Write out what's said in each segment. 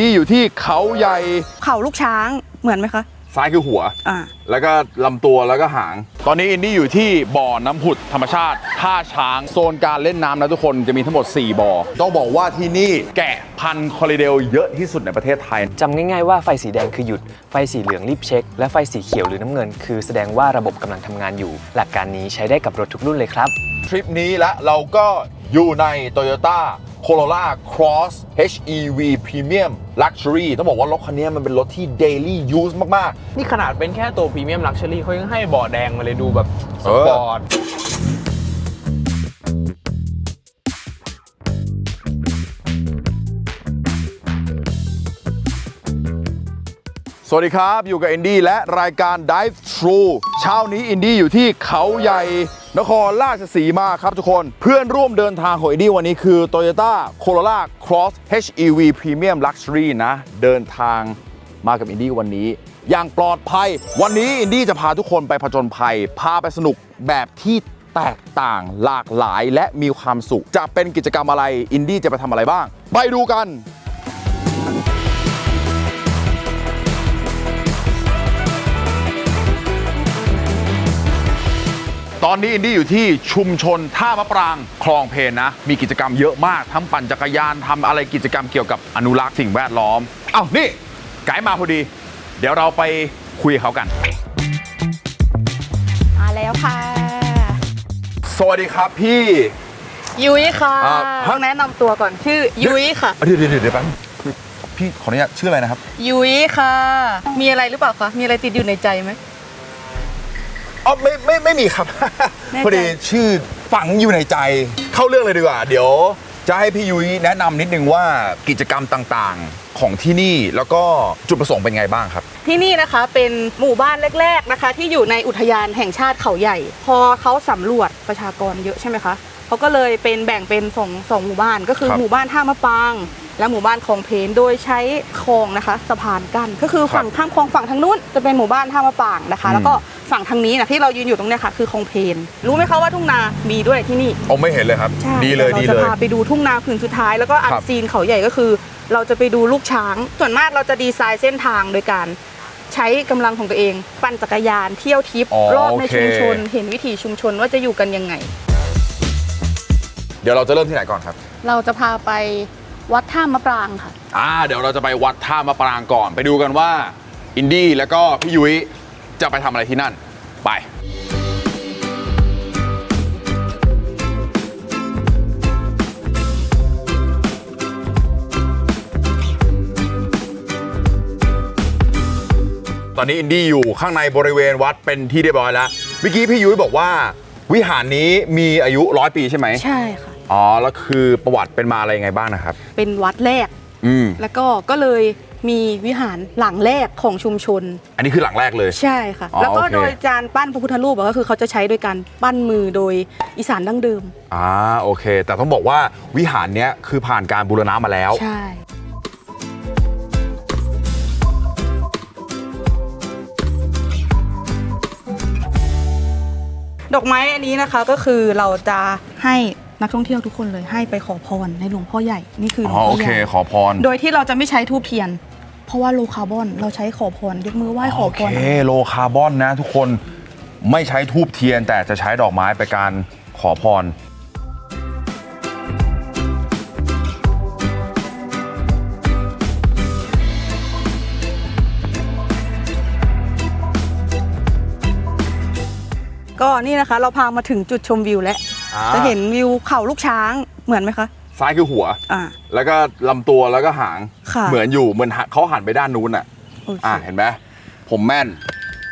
นี้อินดี้อยู่ที่เขาใหญ่ เขาลูกช้างเหมือนไหมคะ ซ้ายคือหัว อ่า แล้วก็ลำตัวแล้วก็หาง ตอนนี้อินดี้อยู่ที่บ่อน้ำผุดธรรมชาติท่าช้างโซนการเล่นน้ำนะทุกคนจะมีทั้งหมด 4บ่อต้องบอกว่าที่นี่แกะพันธุ์คอริเดลเยอะที่สุดในประเทศไทย จำง่ายๆว่าไฟสีแดงคือหยุด ไฟสีเหลืองรีบเช็ค และไฟสีเขียวหรือน้ำเงิน คือแสดงว่าระบบกำลังทำงานอยู่ หลักการนี้ใช้ได้กับรถทุกรุ่นเลยครับ ทริปนี้และเราก็อยู่ใน Toyota Corolla Cross HEV Premium Luxury ต้องบอกว่ารถคันนี้มันเป็นรถที่ daily use มากนี่ขนาดเป็นแค่ตัวพรีเมียมลักชัวรี่เขายังให้เบาะแดงมาเลยดูแบบสปอร์ต วัสดีครับ อยู่กับอินดี้และรายการ Dive True เช้านี้อินดี้อยู่ที่เขาใหญ่นครราชสีมาครับทุกคน เพื่อนร่วมเดินทางของอินดี้วันนี้คือ Toyota Corolla Cross HEV Premium Luxury นะ เดินทางมากับอินดี้วันนี้ อย่างปลอดภัย วันนี้อินดี้จะพาทุกคนไปผจญภัย พาไปสนุกแบบที่แตกต่างหลากหลายและมีความสุข จะเป็นกิจกรรมอะไรอินดี้จะไปทำอะไรบ้าง ไปดูกัน ตอนนี้อินดี้อยู่ที่ชุมชนท่ามะปรางคลองเพนนะ มีกิจกรรมเยอะมากทั้งปั่นจักรยานทำอะไรกิจกรรมเกี่ยวกับอนุรักษ์สิ่งแวดล้อมเอ้านี่ไกด์มาพอดี เดี๋ยวเราไปคุยกับเขากัน มาแล้วค่ะสวัสดีครับพี่ ยุ้ยค่ะอ่าฮะต้องแนะนำตัวก่อนชื่อยุ้ยค่ะเดี๋ยวเดี๋ยวเดี๋ยวแป๊บพี่ขออนุญาตชื่ออะไรนะครับ ยุ้ยค่ะ มีอะไรหรือเปล่าคะมีอะไรติดอยู่ในใจไหม อ๋อไม่ไม่ไม่มีครับ แน่ใจ พอดีชื่อฝังอยู่ในใจ เข้าเรื่องเลยดีกว่า เดี๋ยว จะให้พี่ยุ้ยแนะนำนิดนึงว่ากิจกรรมต่างๆของที่นี่แล้วก็จุดประสงค์เป็นไงบ้างครับ ที่นี่นะคะเป็นหมู่บ้านแรก ๆนะคะ ที่อยู่ในอุทยานแห่งชาติเขาใหญ่ พอเขาสำรวจประชากรเยอะใช่ไหมคะเขาก็เลยเป็นแบ่งเป็นสองสองหมู่บ้านก็คือครับหมู่บ้านท่ามะปาง และหมู่บ้านคลองเพนโดยใช้คลองนะคะสะพานกั้นก็คือฝั่งข้ามคลองฝั่งทางนู้นจะเป็นหมู่บ้านท่ามะปางนะคะ แล้วก็ ฝั่งทางนี้นะที่เรายืนอยู่ตรงเนี้ยค่ะ คือคลองเพนรู้ไหมคะว่าทุ่งนามีด้วยที่นี่โอ้ไม่เห็นเลยครับ ใช่ดีเลยเราดีจะเลย พาไปดูทุ่งนาผืนสุดท้ายแล้วก็อันครับ ซีนเขาใหญ่ก็คือ เราจะไปดูลูกช้าง ส่วนมากเราจะดีไซน์เส้นทางโดยการ ใช้กำลังของตัวเอง ปั่นจักรยานเที่ยวทริปอ๋อรอบในโอเค ชุมชน เห็นวิถีชุมชนว่าจะอยู่กันยังไง เดี๋ยวเราจะเริ่มที่ไหนก่อนครับ เราจะพาไปวัดท่ามะปรางค่ะ อ่าเดี๋ยวเราจะไปวัดท่ามะปรางก่อน ไปดูกันว่าอินดี้แล้วก็พี่ยุ้ย จะไปทำอะไรที่นั่น ไป ตอนนี้อินดี้อยู่ข้างในบริเวณวัดเป็นที่เรียบร้อยแล้วเมื่อกี้พี่ยุ้ยบอกว่า วิหารนี้มีอายุร้อยปีใช่ไหมใช่ค่ะ อ๋อแล้วคือประวัติเป็นมาอะไรยังไงบ้างนะครับ เป็นวัดแรก อืม แล้วก็ก็เลย มีวิหารหลังแรกของชุมชน อันนี้คือหลังแรกเลย ใช่ค่ะ อ๋อแล้วก็โอเค โดยการปั้นพระพุทธรูปอะก็คือเขาจะใช้โดยการปั้นมือโดยอีสานดั้งเดิม อ่าโอเค แต่ต้องบอกว่าวิหารเนี้ยคือผ่านการบูรณะมาแล้ว ใช่ ดอกไม้อันนี้นะคะก็คือเราจะให้นักท่องเที่ยวทุกคนเลยให้ไปขอพรในหลวงพ่อใหญ่นี่คือหลวอ๋งอพ่โออใหเค ญ่ขอพร โดยที่เราจะไม่ใช้ทูบเทียน เพราะว่าโลคาร์บอนเราใช้ขอพรยกมือไหว้ขอโอพเครโลคาร์บอนนะทุกคนไม่ใช้ทูบเทียนแต่จะใช้ดอกไม้ไปการขอพร ก็นี่นะคะ เราพามาถึงจุดชมวิวแล้วอ่า จะเห็นวิวเขาลูกช้างเหมือนไหมคะ ซ้ายคือหัว อ่า แล้วก็ลำตัวแล้วก็หาง ค่ะ เหมือนอยู่เหมือนเขาหันไปด้านนู้นอะ โอเคอ่าเห็นไหมผมแม่น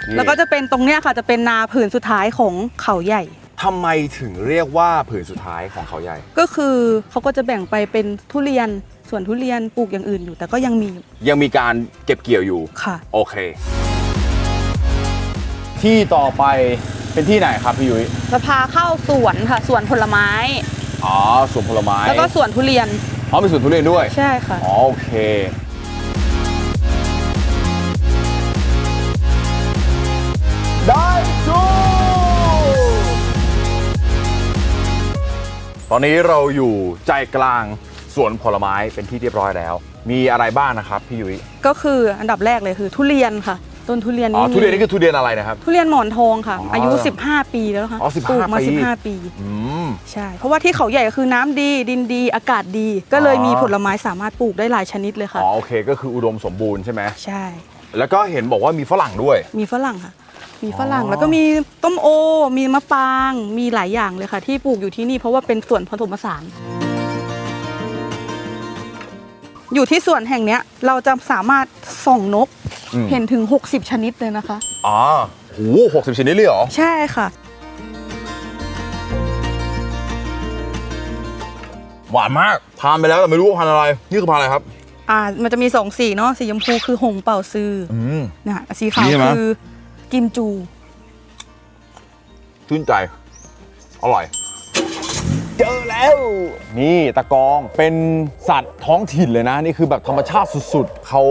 นี่แล้วก็จะเป็นตรงเนี้ยค่ะ จะเป็นนาผืนสุดท้ายของเขาใหญ่ ทำไมถึงเรียกว่าผืนสุดท้ายของเขาใหญ่ ก็คือเขาก็จะแบ่งไปเป็นทุเรียนส่วนทุเรียนปลูกอย่างอื่นอยู่ แต่ก็ยังมีอยู่ยังมีการเก็บเกี่ยวอยู่ ค่ะ โอเค ที่ต่อไปเป็นที่ไหนครับพี่ยุ้ย จะพาเข้าสวนค่ะสวนผลไม้ อ๋อสวนผลไม้แล้วก็สวนทุเรียนอ๋อมีสวนทุเรียนด้วยใช่ค่ะ อ๋อโอเค ได้จูตอนนี้เราอยู่ใจกลางสวนผลไม้เป็นที่เรียบร้อยแล้ว มีอะไรบ้างนะครับพี่ยุ้ยก็คืออันดับแรกเลยคือทุเรียนค่ะ ต้นทุเรียนอ๋อนี่ทุเรียนนี่คือทุเรียนอะไรนะครับ ทุเรียนหมอนทองค่ะ อ๋อออายุ 15 ปีแล้วค่ะอ๋อ15ปลูกมา ปี 15 ปี อืม ใช่ เพราะว่าที่เขาใหญ่ก็คือน้ำดี ดินดีอากาศดี ก็เลยอ๋อมีผลไม้สามารถปลูกได้หลายชนิดเลยค่ะ อ๋อโอเคก็คืออุดมสมบูรณ์ใช่ไหมใช่ แล้วก็เห็นบอกว่ามีฝรั่งด้วย มีฝรั่งค่ะ มีฝรั่งอ๋อ แล้วก็มีต้มโอ มีมะปราง มีหลายอย่างเลยค่ะ ที่ปลูกอยู่ที่นี่เพราะว่าเป็นสวนผสมผสาน อยู่ที่สวนแห่งเนี้ยเราจะสามารถส่องนก อืม เห็นถึง 60 ชนิดเลยนะคะ อ๋อโหหกสิบชนิดเลยเหรอ ใช่ค่ะ หวานมากทานไปแล้วแต่ไม่รู้ว่าพันธุ์อะไร นี่คือพันธุ์อะไรครับ อ่า มันจะมีสองสีเนาะสีชมพูคือหงเป่าซืออืม นะสีขาวนี่ใช่ไหม คือกิมจู ชื่นใจ อร่อยเจอแล้ว นี่ตะกองเป็นสัตว์ท้องถิ่นเลยนะ นี่คือแบบธรรมชาติสุดๆ เขา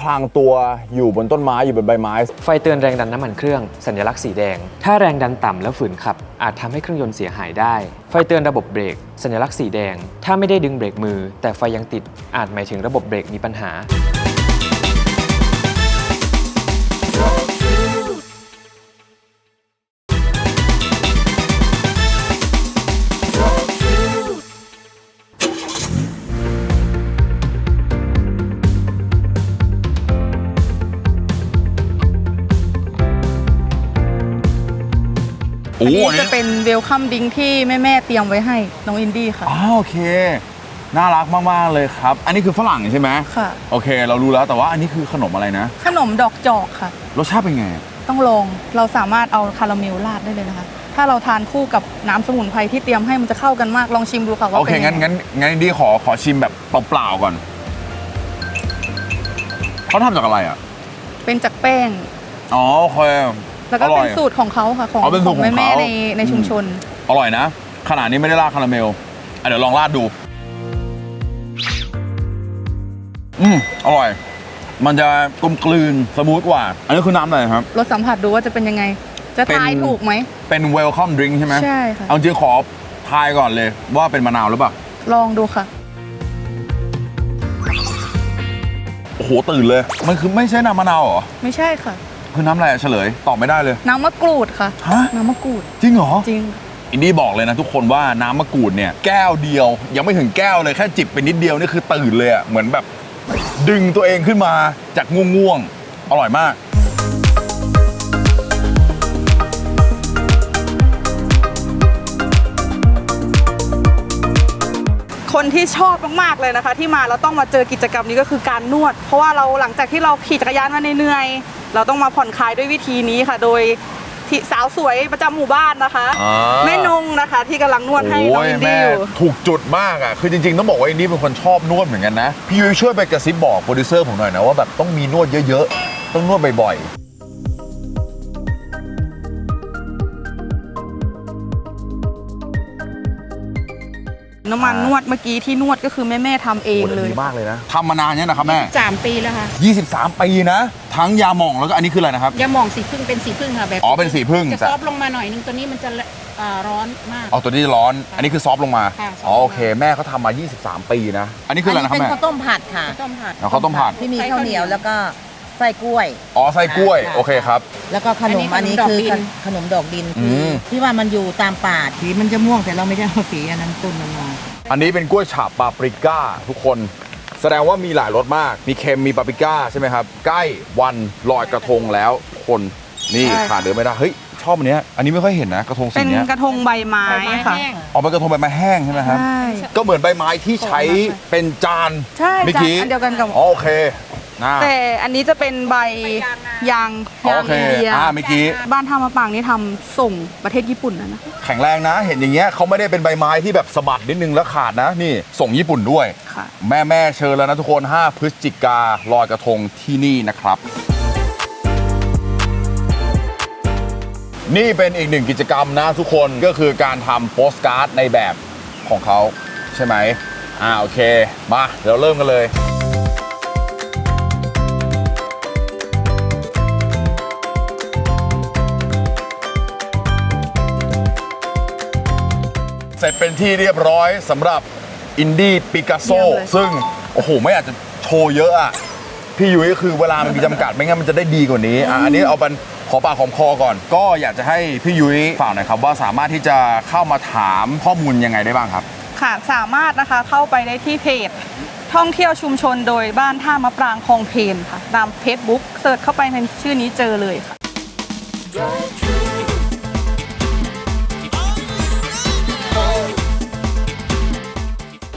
พลางตัวอยู่บนต้นไม้อยู่บนใบไม้ ไฟเตือนแรงดันน้ำมันเครื่องสัญลักษณ์สีแดง ถ้าแรงดันต่ำแล้วฝืนขับ อาจทำให้เครื่องยนต์เสียหายได้ ไฟเตือนระบบเบรก สัญลักษณ์สีแดง ถ้าไม่ได้ดึงเบรกมือ แต่ไฟยังติดอาจหมายถึงระบบเบรกมีปัญหา อ้อันนี้อันนี้จะเป็นเวลคัมดิงที่แม่ๆเตรียมไว้ให้น้องอินดี้ค่ะอ้าวโอเค น่ารักมาก ๆ เลยครับ อันนี้คือฝรั่งใช่ไหมค่ะ โอเค เรารู้แล้วแต่ว่าอันนี้คือขนมอะไรนะ ขนมดอกจอกค่ะ รสชาติเป็นไง ต้องลองเราสามารถเอาคาราเมลราดได้เลยนะคะ ถ้าเราทานคู่กับน้ำสมุนไพรที่เตรียมให้มันจะเข้ากันมากลองชิมดูค่ะว่าโอเคเป็นยังั้นไงงั้นงั้นดีขอขอชิมแบบเปล่าๆก่อนเขาทำจากอะไรอะ เป็นจากแป้ง อ๋อโอเค แล้วก็อร่เป็อยนสูตรของเขาค่ะของอ๋อเป็นสูตรของแม่เขา ๆในในชุมชน อร่อยนะ ขนาดนี้ไม่ได้ราดคาราเมลอะเดี๋ยวลองราดดู อืมอร่อย มันจะกลมกลืนสมูทกว่า อันนี้คือน้ำอะไรครับ รสสัมผัสดูว่าจะเป็นยังไง จะทายเป็นถูกไหม เป็นเวลคัมดริงใช่ไหมใช่ค่ะ เอาจริงขอทายก่อนเลย ว่าเป็นมะนาวหรือเปล่า ลองดูค่ะ โอ้โหตื่นเลย มันคือไม่ใช่น้ำมะนาวเหรอ ไม่ใช่ค่ะ คือน้ำอะไรอะเฉลยตอบไม่ได้เลย น้ำมะกรูดค่ะ ฮะ น้ำมะกรูด จริงเหรอ จริง อินดี้บอกเลยนะทุกคนว่าน้ำมะกรูดเนี่ยแก้วเดียว ยังไม่ถึงแก้วเลยแค่จิบไปนิดเดียวนี่คือตื่นเลยอะเหมือนแบบ ดึงตัวเองขึ้นมาจากง่วงๆอร่อยมาก คนที่ชอบมากๆเลยนะคะ ที่มาเราต้องมาเจอกิจกรรมนี้ก็คือการนวด เพราะว่าเราหลังจากที่เราขี่จักรยานมาเหนื่อยๆเราต้องมาผ่อนคลายด้วยวิธีนี้ค่ะ โดยที่สาวสวยประจำหมู่บ้านนะคะ อ่า แม่นงนะคะ ที่กำลังนวดให้น้องโอ้ยอินแม่ดี้อยู่ ถูกจุดมากอะ คือจริงๆ ต้องบอกว่าอินดี้เป็นคนชอบนวดเหมือนกันนะ พี่ยุ้ยช่วยไปกระซิบบอกโปรดิวเซอร์ผมหน่อยนะว่าแบบต้องมีนวดเยอะๆ ต้องนวดบ่อย น้ำมันนวดเมื่อกี้ที่นวดก็คือแม่ๆทำเอๆงโอ้เลยดีมากเลยนะทำมานานเนี่ยนะครับแม่ สามปีแล้วค่ะ23 ปีนะ ทั้งยาหม่องแล้วก็อันนี้คืออะไรนะครับ ยาหมองสีพึ่งเป็นสีพึ่งค่ะแบบอ๋อเป็นสีพึ่งจะแต่ ซอฟต์ลงมาหน่อยนึงตัวนี้มันจะอ่าร้อนมากเอาตัวนี้ร้อน อันนี้คือซอฟต์ลงมา ค่ะซอฟต์ลงมา อ๋อโอเคแม่เขาทำมา 23 ปีนะ อันนี้คืออะไรนะครับเป็นแม่ข้าวต้มผัดค่ะ ต้มผัด เอาข้าวต้มผัด ที่มีข้าวเหนียวแล้วก็ ไส้กล้วย อ๋อไส้กล้วย ค่ะ โอเคครับ แล้วก็ขนมอัอันนนี้นี้ขนมคือดอกดิน ขนมดอกดินอืม ที่ว่ามันอยู่ตามป่าสีมันจะม่วงแต่เราไม่ได้เอาสีอันนั้นต้นมันมาอันนี้เป็นกล้วยฉาบปาปริก้าทุกคน แสดงว่ามีหลายรสมาก มีเค็มมีปาปริก้าใช่ไหมครับ ใกล้วันลอยกระทงแล้วคนนี่ใช่ขาดเดินไม่ได้เฮ้ยชอบอันเนี้ยอันนี้ไม่ค่อยเห็นนะกระทงสีเป็นเนี้ยกระทงใบไม้ใบไม้ค่ะแห้ง ออกเป็นกระทงใบไม้แห้งใช่ไหมครับ ใช่ก็เหมือนใบไม้ที่ใช้เป็นจานใช่เมื่อจานกี้อันเดียวกันกับ อ๋อโอเค นะแต่อันนี้จะเป็นใบยางนายางโอยางเคอินเดียอ่าเมื่อกี้บ้านท่ามะปางนี่ทำส่งประเทศญี่ปุ่นนะนะแข็งแรงนะ เห็นอย่างเงี้ยเขาไม่ได้เป็นใบไม้ที่แบบสะบัดนิดนึงแล้วขาดนะ นี่ส่งญี่ปุ่นด้วย ค่ะ แม่แม่ๆเชิญแล้วนะทุกคน 5 พฤศจิกาลอยกระทงที่นี่นะครับ นี่เป็นอีกหนึ่งกิจกรรมนะทุกคนก็คือการทำโปสการ์ดในแบบของเขาใช่ไหมอ่าโอเค มาเดี๋ยวเริ่มกันเลย เสร็จเป็นที่เรียบร้อยสำหรับอินดี้ปิกัสโซเยี่ยมเลย ซึ่ง โอ้โห ไม่อาจจะโชว์เยอะอะ พี่ยุ้ยก็คือเวลามันมีจำกัด ไม่งั้นมันจะได้ดีกว่านี้อะอันนี้เอาเป็นขอปากขอคอก่อน ก็อยากจะให้พี่ยุ้ยฝากหน่อยครับ ว่าสามารถที่จะเข้ามาถามข้อมูลยังไงได้บ้างครับ ค่ะสามารถนะคะเข้าไปได้ที่เพจ ท่องเที่ยวชุมชนโดยบ้านท่ามะปรางคลองเพนค่ะตามเฟซบุ๊กเสิร์ชเข้าไปในชื่อนี้เจอเลยค่ะ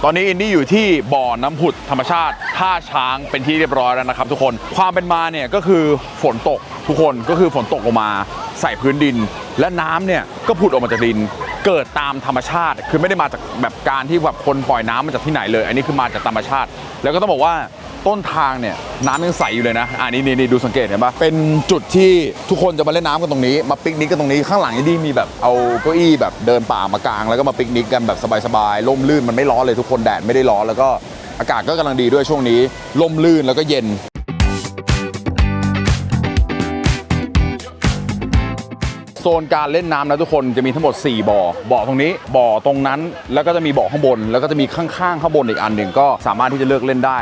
ตอนนี้อินดี้อยู่ที่บ่อน้ำผุดธรรมชาติท่าช้างเป็นที่เรียบร้อยแล้วนะครับ ทุกคนความเป็นมาเนี่ยก็คือฝนตกทุกคนก็คือฝนตกลงมาใส่พื้นดิน และน้ำเนี่ยก็ผุดออกมาจากดินเกิดตามธรรมชาติ คือไม่ได้มาจากแบบการที่แบบคนปล่อยน้ำมาจากที่ไหนเลย อันนี้คือมาจากธรรมชาติ แล้วก็ต้องบอกว่า ต้นทางเนี่ยน้ำยังใสอยู่เลยนะอ่านี่นี่ดูสังเกตเห็นปะเป็นจุดที่ทุกคนจะมาเล่นน้ำกันตรงนี้ มาปิกนิกกันตรงนี้ข้างหลังนี้มีแบบเอาเก้าอี้แบบเดินป่ามากลาง แล้วก็มาปิกนิกกันแบบสบายๆร่มรื่นมันไม่ร้อนเลยทุกคนแดดไม่ได้ร้อนแล้วก็อากาศก็กำลังดีด้วยช่วงนี้ร่มรื่นแล้วก็เย็นโซนการเล่นน้ำนะทุกคนจะมีทั้งหมด 4 บ่อ บ่อตรงนี้ บ่อตรงนั้น แล้วก็จะมีบ่อข้างบน แล้วก็จะมีข้างๆข้างบนอีกอันหนึ่งก็สามารถที่จะเลือกเล่นได้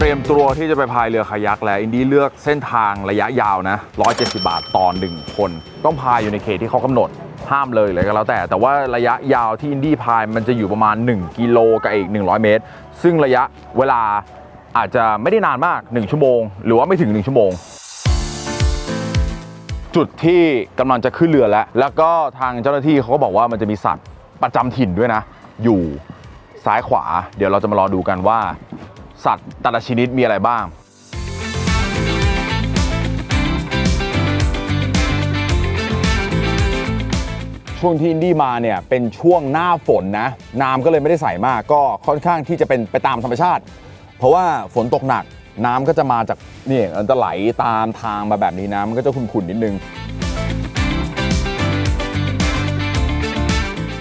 เตรียมตัวที่จะไปพายเรือคายักแล้วอินดี้เลือกเส้นทางระยะยาวนะ 170 บาทต่อหนึ่งคน ต้องพายอยู่ในเขตที่เขากำหนดห้ามเลยเลยก็แล้วแต่ แต่ว่าระยะยาวที่อินดี้พายมันจะอยู่ประมาณ 1 กิโลกับอีก 100 เมตร ซึ่งระยะเวลาอาจจะไม่ได้นานมาก 1 ชั่วโมง หรือว่าไม่ถึง 1 ชั่วโมง จุดที่กำลังจะขึ้นเรือแล้ว แล้วก็ทางเจ้าหน้าที่เขาก็บอกว่ามันจะมีสัตว์ประจำถิ่นด้วยนะ อยู่ซ้ายขวา เดี๋ยวเราจะมารอดูกันว่า สัตว์แต่ละชนิดมีอะไรบ้าง ช่วงที่อินดี้มาเนี่ยเป็นช่วงหน้าฝนนะน้ำก็เลยไม่ได้ใสมากก็ค่อนข้างที่จะเป็นไปตามธรรมชาติ เพราะว่าฝนตกหนักน้ำก็จะมาจากนี่มันจะไหลตามทางมาแบบนี้นะมันก็จะขุ่นๆนิดนึง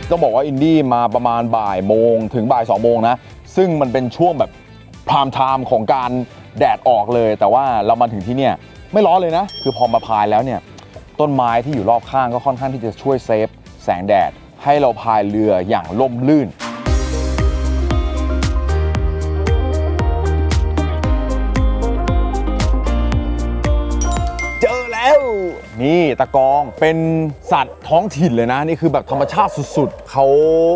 ต้องบอกว่าอินดี้มาประมาณบ่ายโมงถึงบ่าย2โมงนะ ซึ่งมันเป็นช่วงแบบ พรามไทม์ของการแดดออกเลย แต่ว่าเรามาถึงที่เนี่ยไม่ร้อนเลยนะ คือพอมาพายแล้วเนี่ยต้นไม้ที่อยู่รอบข้างก็ค่อนข้างที่จะช่วยเซฟแสงแดด ให้เราพายเรืออย่างล่มลื่น นี่ตะกองเป็นสัตว์ท้องถิ่นเลยนะ นี่คือแบบธรรมชาติสุดๆ เขา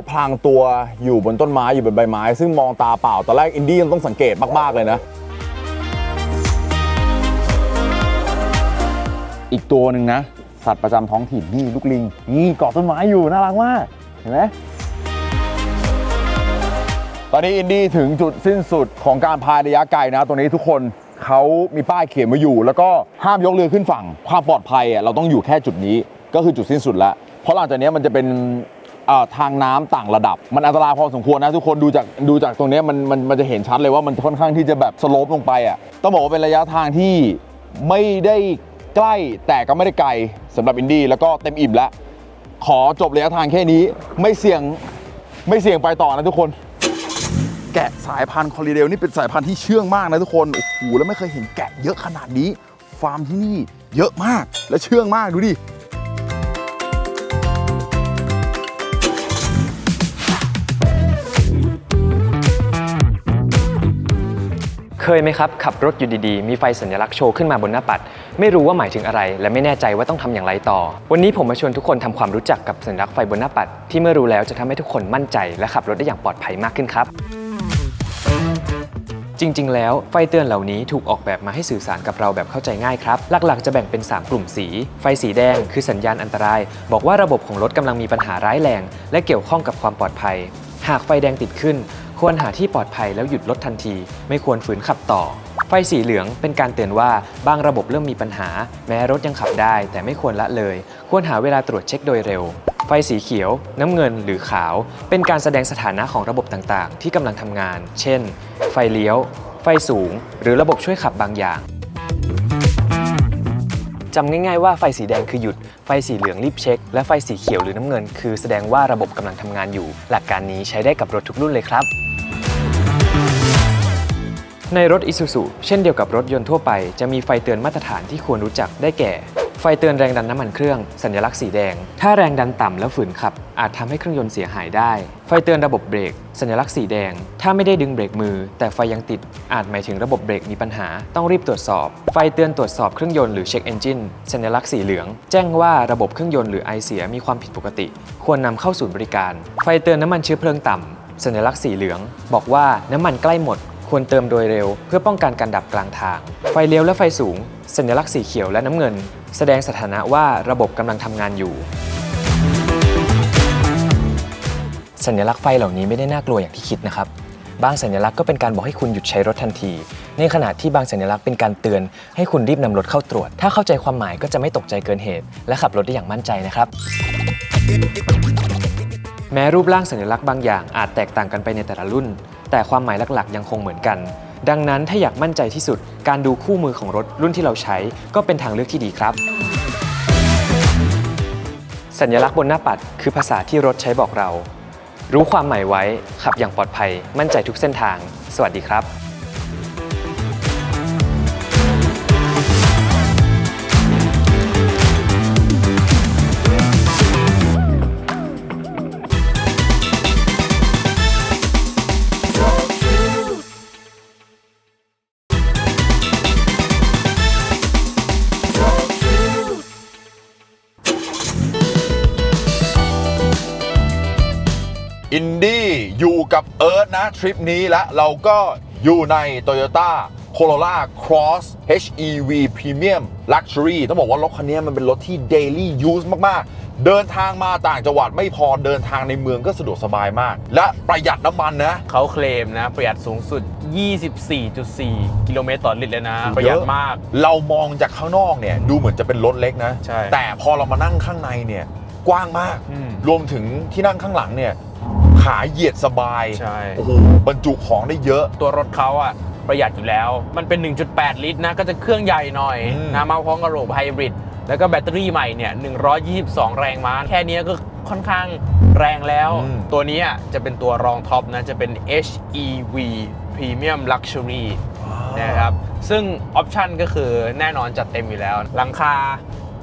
พลางตัวอยู่บนต้นไม้อยู่บนใบไม้ ซึ่งมองตาเปล่าตอนแรกอินดี้ยังต้องสังเกตมากๆเลยนะ อีกตัวหนึ่งนะ สัตว์ประจำท้องถิ่นนี่ลูกลิง นี่เกาะต้นไม้อยู่น่ารักมากเห็นไหม ตอนนี้อินดี้ถึงจุดสิ้นสุดของการพายระยะไกลนะ ตรงนี้ทุกคน เขามีป้ายเขียนมาอยู่ แล้วก็ห้ามยกเรือขึ้นฝั่ง ความปลอดภัยอะเราต้องอยู่แค่จุดนี้ก็คือจุดสิ้นสุดแล้ว เพราะหลังจากนี้มันจะเป็นทางน้ำต่างระดับ มันอันตรายพอสมควรนะทุกคนดูจากดูจากตรงนี้มันมันมันจะเห็นชัดเลยว่ามันค่อนข้างที่จะแบบสโลปลงไปอะต้องบอกว่าเป็นระยะทางที่ไม่ได้ใกล้แต่ก็ไม่ได้ไกลสำหรับอินดี้แล้วก็เต็มอิ่มแล้ว ขอจบระยะทางแค่นี้ไม่เสี่ยงไม่เสี่ยงไปต่อนะทุกคน แกะสายพันธุ์คอริเดลนี่เป็นสายพันธุ์ที่เชื่องมากนะทุกคนโอ้โหแล้วไม่เคยเห็นแกะเยอะขนาดนี้ ฟาร์มที่นี่เยอะมากและเชื่องมากดูดิเคยไหมครับ ขับรถอยู่ดีๆ มีไฟสัญลักษณ์โชว์ขึ้นมาบนหน้าปัด ไม่รู้ว่าหมายถึงอะไร และไม่แน่ใจว่าต้องทำอย่างไรต่อ วันนี้ผมมาชวนทุกคนทำความรู้จักกับสัญลักษณ์ไฟบนหน้าปัด ที่เมื่อรู้แล้วจะทำให้ทุกคนมั่นใจ และขับรถได้อย่างปลอดภัยมากขึ้นครับ จริง ๆ แล้วไฟเตือนเหล่านี้ถูกออกแบบมาให้สื่อสารกับเราแบบเข้าใจง่ายครับ หลัก ๆ จะแบ่งเป็น 3 กลุ่มสี ไฟสีแดงคือสัญญาณอันตราย บอกว่าระบบของรถกำลังมีปัญหาร้ายแรง และเกี่ยวข้องกับความปลอดภัย หากไฟแดงติดขึ้น ควรหาที่ปลอดภัยแล้วหยุดรถทันที ไม่ควรฝืนขับต่อไฟสีเหลืองเป็นการเตือนว่าบางระบบเริ่มมีปัญหา แม้รถยังขับได้ แต่ไม่ควรละเลย ควรหาเวลาตรวจเช็คโดยเร็ว ฟสีเขียว น้ำเงินหรือขาว เป็นการแสดงสถานะของระบบต่างๆ ที่กำลังทำงาน เช่น ไฟเลี้ยว ไฟสูง หรือระบบช่วยขับบางอย่างจำง่ายๆว่าไฟสีแดงคือหยุด ไฟสีเหลืองรีบเช็ค และไฟสีเขียวหรือน้ำเงิน คือแสดงว่าระบบกำลังทำงานอยู่ หลักการนี้ใช้ได้กับรถทุกรุ่นเลยครับในรถ Isuzu เช่นเดียวกับรถยนต์ทั่วไป จะมีไฟเตือนมาตรฐานที่ควรรู้จักได้แก่ ไฟเตือนแรงดันน้ำมันเครื่อง สัญลักษณ์สีแดง ถ้าแรงดันต่ำแล้วฝืนขับ อาจทำให้เครื่องยนต์เสียหายได้ ไฟเตือนระบบเบรก สัญลักษณ์สีแดง ถ้าไม่ได้ดึงเบรกมือ แต่ไฟยังติด อาจหมายถึงระบบเบรกมีปัญหา ต้องรีบตรวจสอบ ไฟเตือนตรวจสอบเครื่องยนต์หรือเช็คเอนจินสัญลักษณ์สีเหลือง แจ้งว่าระบบเครื่องยนต์หรือไอเสียมีความผิดปกติ ควรนำเข้าศูนย์บริการ ไฟเตือนน้ำมันเชื้อเพลิงต่ำสัญลักษณ์สีเหลือง บอกว่าน้ำมันใกล้หมด ควรเติมโดยเร็ว เพื่อป้องกันการดับกลางทาง ไฟเลี้ยวและไฟสูง สัญลักษณ์สีเขียวและน้ำเงิน แสดงสถานะว่าระบบกำลังทำงานอยู่ สัญลักษณ์ไฟเหล่านี้ไม่ได้น่ากลัวอย่างที่คิดนะครับ บางสัญลักษณ์ก็เป็นการบอกให้คุณหยุดใช้รถทันที ในขณะที่บางสัญลักษณ์เป็นการเตือน ให้คุณรีบนำรถเข้าตรวจ ถ้าเข้าใจความหมายก็จะไม่ตกใจเกินเหตุ และขับรถได้อย่างมั่นใจนะครับแม้รูปร่างสัญลักษณ์บางอย่างอาจแตกต่างกันไปในแต่ละรุ่น แต่ความหมายหลักๆ ยังคงเหมือนกัน ดังนั้นถ้าอยากมั่นใจที่สุด การดูคู่มือของรถรุ่นที่เราใช้ ก็เป็นทางเลือกที่ดีครับ สัญลักษณ์บนหน้าปัด คือภาษาที่รถใช้บอกเรา รู้ความหมายไว้ขับอย่างปลอดภัย มั่นใจทุกเส้นทาง สวัสดีครับ นดี้อยู่กับเอิร์ธนะ ทริปนี้และเราก็อยู่ใน Toyota Corolla Cross HEV Premium Luxury ต้องบอกว่ารถคันนี้มันเป็นรถที่ daily use มาก ๆ เดินทางมาต่างจังหวัดไม่พอเดินทางในเมืองก็สะดวกสบายมาก และประหยัดน้ำมันนะ เขาเคลมนะ ประหยัดสูงสุด 24.4 กิโลเมตรต่อลิตรเลยนะ ประหยัดมาก เรามองจากข้างนอกเนี่ย ดูเหมือนจะเป็นรถเล็กนะใช่แต่พอเรามานั่งข้างในเนี่ย กว้างมากอืมรวมถึงที่นั่งข้างหลังเนี่ย ขาเหยียดสบายใช่โอ้โหบรรจุของได้เยอะ ตัวรถเขาอะประหยัดอยู่แล้ว มันเป็น 1.8 ลิตรนะ ก็จะเครื่องใหญ่หน่อยอืม นะมาพร้อมกับระบบไฮบริด แล้วก็แบตเตอรี่ใหม่เนี่ย 122 แรงม้า แค่นี้ก็ค่อนข้างแรงแล้วตัวนี้อะจะเป็นตัวรองท็อปนะ จะเป็น HEV Premium Luxury นะครับ ซึ่งออปชันก็คือแน่นอนจัดเต็มอยู่แล้ว หลังคา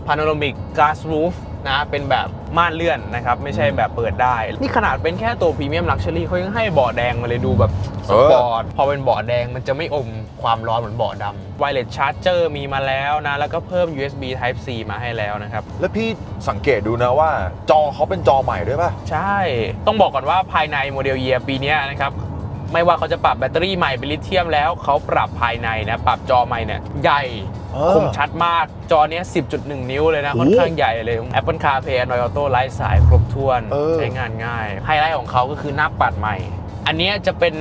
Panoramic Glass Roof นะเป็นแบบม่านเลื่อนนะครับ ไม่ใช่แบบเปิดได้ นี่ขนาดเป็นแค่ตัว Premium Luxury เขายังให้เบาะแดงมาเลยดูแบบสปอร์ตพอเป็นเบาะแดงมันจะไม่อมความร้อนเหมือนเบาะดำ Wireless Charger มีมาแล้วนะ แล้วก็เพิ่ม USB Type C มาให้แล้วนะครับ แล้วพี่สังเกตดูนะว่าจอเขาเป็นจอใหม่ด้วยป่ะ ใช่ ต้องบอกก่อนว่าภายในโมเดลเยียปีเนี้ยนะครับ ไม่ว่าเขาจะปรับแบตเตอรี่ใหม่เป็นลิเธียมแล้วเขาปรับภายในนะปรับจอใหม่เนี่ยใหญ่เออคมชัดมากจอเนี้ย10.1 นิ้วเลยนะโอ้ค่อนข้างใหญ่เลย Apple CarPlay Android Auto ไร้สายครบถ้วน เออ ใช้งานง่าย ไฮไลท์ของเขาก็คือหน้าปัดใหม่ อันเนี้ยจะเป็น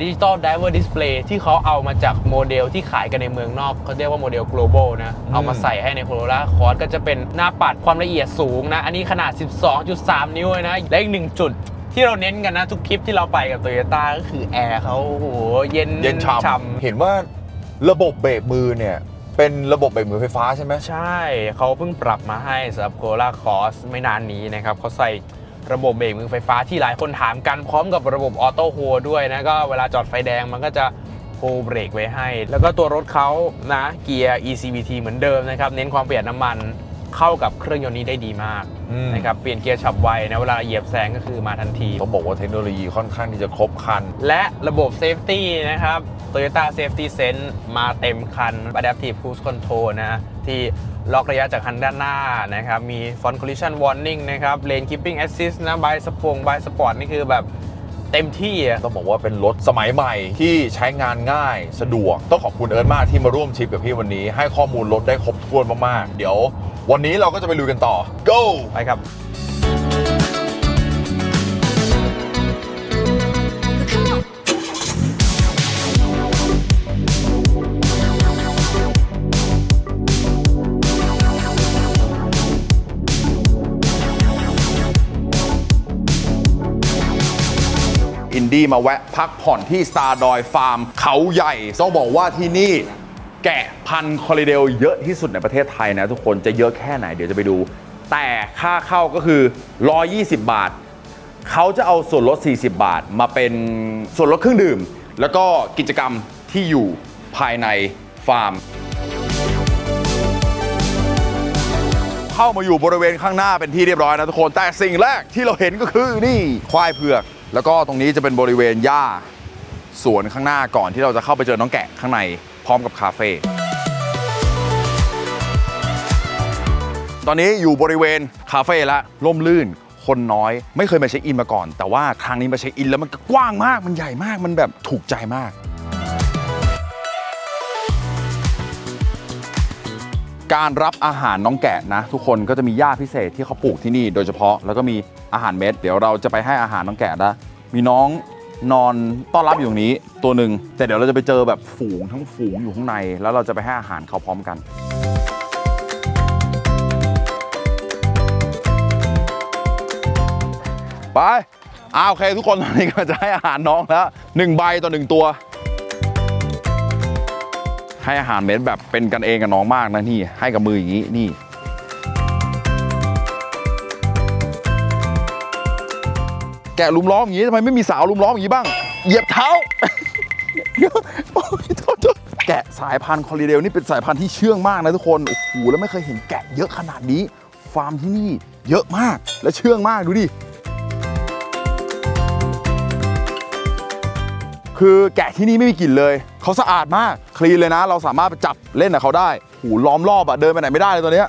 ดิจิตอล Driver Display ที่เขาเอามาจากโมเดลที่ขายกันในเมืองนอกเขาเรียกว่าโมเดล global นะ เอามาใส่ให้ใน Corolla Cross ก็จะเป็นหน้าปัดความละเอียดสูงนะ อันนี้ขนาด 12.3 นิ้วเลยนะ และอีกหนึ่งจุด ที่เราเน้นกันนะ ทุกคลิปที่เราไปกับ Toyota ก็คือแอร์เขาโอ้โหเย็นเย็นฉ่ำเห็นว่าระบบเบรกมือเนี่ย เป็นระบบเบรกมือไฟฟ้าใช่ไหมใช่เขาเพิ่งปรับมาให้สำหรับ Corolla Cross ไม่นานนี้นะครับเขาใส่ระบบเบรกมือไฟฟ้าที่หลายคนถามกันพร้อมกับระบบออโต้โฮด้วยนะ ก็เวลาจอดไฟแดงมันก็จะโฮเบรกไว้ให้ แล้วก็ตัวรถเขานะเกียร์ ECVT เหมือนเดิมนะครับ เน้นความประหยัดน้ำมัน เข้ากับเครื่องยนต์นี้ได้ดีมากอืม นะครับเปลี่ยนเกียร์ฉับไวนะเวลาเหยียบแซงก็คือมาทันที ต้องบอกว่าเทคโนโลยีค่อนข้างที่จะครบครัน และระบบ Safety นะครับ Toyota Safety Sense มาเต็มคัน Adaptive Cruise Control นะที่ล็อกระยะจากคันด้านหน้านะครับ มี Front Collision Warning นะครับ Lane Keeping Assist นะ By Sport By Sport นี่คือแบบเต็มที่อะ ต้องบอกว่าเป็นรถสมัยใหม่ที่ใช้งานง่ายสะดวก ต้องขอบคุณเอิร์ธมากที่มาร่วมทริปกับพี่วันนี้ ให้ข้อมูลรถได้ครบถ้วนมากๆ เดี๋ยว วันนี้เราก็จะไปลุยกันต่อ go ไปครับ อินดี้มาแวะพักผ่อนที่สตาร์ดอยฟาร์มเขาใหญ่ ต้องบอกว่าที่นี่ แกะพันธุ์คอริเดลเยอะที่สุดในประเทศไทยนะทุกคนจะเยอะแค่ไหนเดี๋ยวจะไปดู แต่ค่าเข้าก็คือ 120 บาท เขาจะเอาส่วนลด 40 บาท มาเป็นส่วนลดเครื่องดื่ม แล้วก็กิจกรรมที่อยู่ภายในฟาร์ม เข้ามาอยู่บริเวณข้างหน้าเป็นที่เรียบร้อยนะทุกคน แต่สิ่งแรกที่เราเห็นก็คือนี่ควายเผือก แล้วก็ตรงนี้จะเป็นบริเวณหญ้าสวนข้างหน้าก่อนที่เราจะเข้าไปเจอน้องแกะข้างใน ร้อมกับคาเฟ่ตอนนี้อยู่บริเวณคาเฟ่แล้วร่มรื่นคนน้อยไม่เคยมาเช็คอินมาก่อน แต่ว่าครั้งนี้มาเช็คอินแล้วมันก็กว้างมากมันใหญ่มากมันแบบถูกใจมาก การรับอาหารน้องแกะนะ ทุกคนก็จะมีหญ้าพิเศษที่เขาปลูกที่นี่โดยเฉพาะแล้วก็มีอาหารเม็ด เดี๋ยวเราจะไปให้อาหารน้องแกะนะมีน้อง นอนต้อนรับอยู่ตรงนี้ตัวหนึ่งแต่เดี๋ยวเราจะไปเจอแบบฝูงทั้งฝูงอยู่ข้างใน แล้วเราจะไปให้อาหารเขาพร้อมกันไปอ้าวโอเคทุกคนตอนนี้ก็จะให้อาหารน้องแล้วหนึ่งใบต่อหนึ่งตัว ให้อาหารเม็ดแบบเป็นกันเองกับน้องมากนะนี่ให้กับมืออย่างนี้นี่ แกะลุมล้อมอย่างนี้ทำไมไม่มีสาวลุมล้อมอย่างนี้บ้าง เหยียบเท้าโอ้ยโทษโทษแกะสายพันธุ์คอริเดลนี่เป็นสายพันธุ์ที่เชื่องมากนะทุกคนโอ้โหแล้วไม่เคยเห็นแกะเยอะขนาดนี้ ฟาร์มที่นี่เยอะมากและเชื่องมากดูดิคือแกะที่นี่ไม่มีกลิ่นเลยเขาสะอาดมากคลีนเลยนะ เราสามารถไปจับเล่นกับเขาได้ หูล้อมรอบอะเดินไปไหนไม่ได้เลยตัวเนี้ย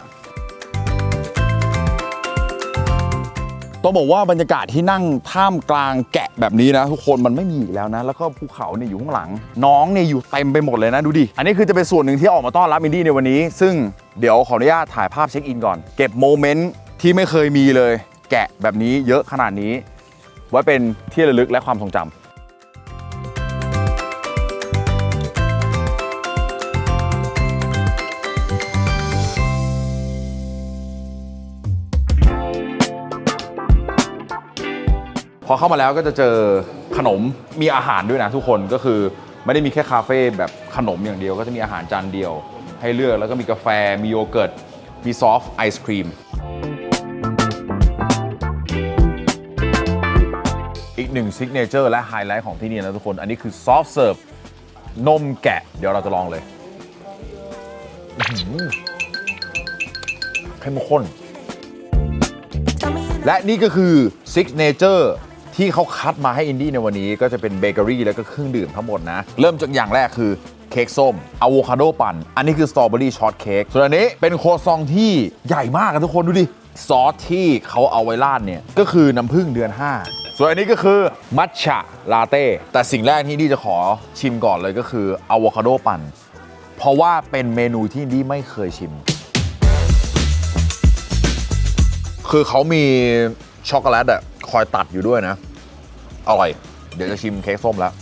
ต้องบอกว่าบรรยากาศที่นั่งท่ามกลางแกะแบบนี้นะ ทุกคนมันไม่มีอีกแล้วนะ แล้วก็ภูเขาเนี่ยอยู่ข้างหลัง น้องเนี่ยอยู่เต็มไปหมดเลยนะดูดิ อันนี้คือจะเป็นส่วนหนึ่งที่ออกมาต้อนรับอินดี้ในวันนี้ ซึ่งเดี๋ยวขออนุญาตถ่ายภาพเช็คอินก่อน เก็บโมเมนต์ที่ไม่เคยมีเลย แกะแบบนี้เยอะขนาดนี้ ไว้เป็นที่ระลึกและความทรงจำ พอเข้ามาแล้วก็จะเจอขนมมีอาหารด้วยนะทุกคนก็คือไม่ได้มีแค่คาเฟ่แบบขนมอย่างเดียว ก็จะมีอาหารจานเดียว ให้เลือกแล้วก็มีกาแฟมีโยเกิร์ตมีซอฟต์ไอศครีมอีกหนึ่งซิกเนเจอร์และไฮไลท์ของที่นี่นะทุกคน อันนี้คือซอฟต์เสิร์ฟนมแกะ เดี๋ยวเราจะลองเลยอื้อหือเข้มข้น และนี่ก็คือซิกเนเจอร์ ที่เขาคัดมาให้อินดี้ในวันนี้ก็จะเป็นเบเกอรี่แล้วก็เครื่องดื่มทั้งหมดนะ เริ่มจากอย่างแรกคือเค้กส้มอะโวคาโดปั่น อันนี้คือสตรอเบอรี่ช็อตเค้กส่วนอันนี้เป็นโคซองที่ใหญ่มากอะทุกคนดูดิ ซอสที่เขาเอาไว้ราดเนี่ย ก็คือน้ำผึ้งเดือน 5 ส่วนอันนี้ก็คือมัทฉะลาเต้ แต่สิ่งแรกที่ดีจะขอชิมก่อนเลยก็คืออะโวคาโดปั่น เพราะว่าเป็นเมนูที่ดีไม่เคยชิม คือเขามีช็อกโกแลตอะคอยตัดอยู่ด้วยนะ อร่อย เดี๋ยวจะชิมเค้กส้มแล้ว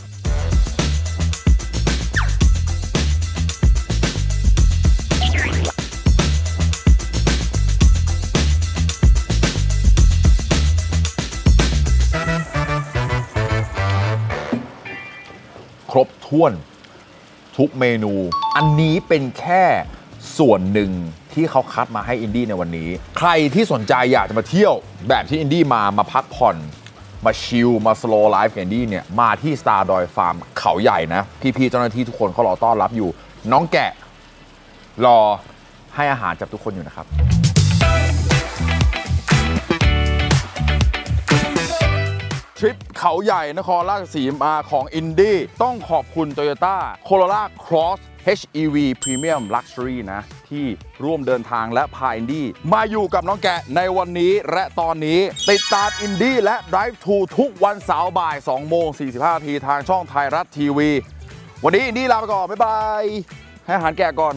ครบถ้วนทุกเมนู อันนี้เป็นแค่ส่วนหนึ่งที่เขาคัดมาให้อินดี้ในวันนี้ ใครที่สนใจอยากจะมาเที่ยวแบบที่อินดี้มามาพักผ่อน มาชิลมาสโลไลฟ์กับอินดี้เนี่ยมาที่ Star ดอยฟาร์มเขาใหญ่นะ พี่ๆเจ้าหน้าที่ทุกคนเขารอต้อนรับอยู่ น้องแกะรอให้อาหารจากทุกคนอยู่นะครับ ทริปเขาใหญ่นครราชสีมาของอินดี้ต้องขอบคุณ Toyota Corolla Cross HEV Premium Luxury นะ ที่ร่วมเดินทางและพาอินดี้มาอยู่กับน้องแกะในวันนี้และตอนนี้ ติดตามอินดี้และ Drive to ทุกวันเสาร์บ่าย2โมง45นาทีทางช่องไทยรัฐทีวี วันนี้อินดี้ลาไปก่อน บ๊ายบาย ให้อาหารแกะก่อน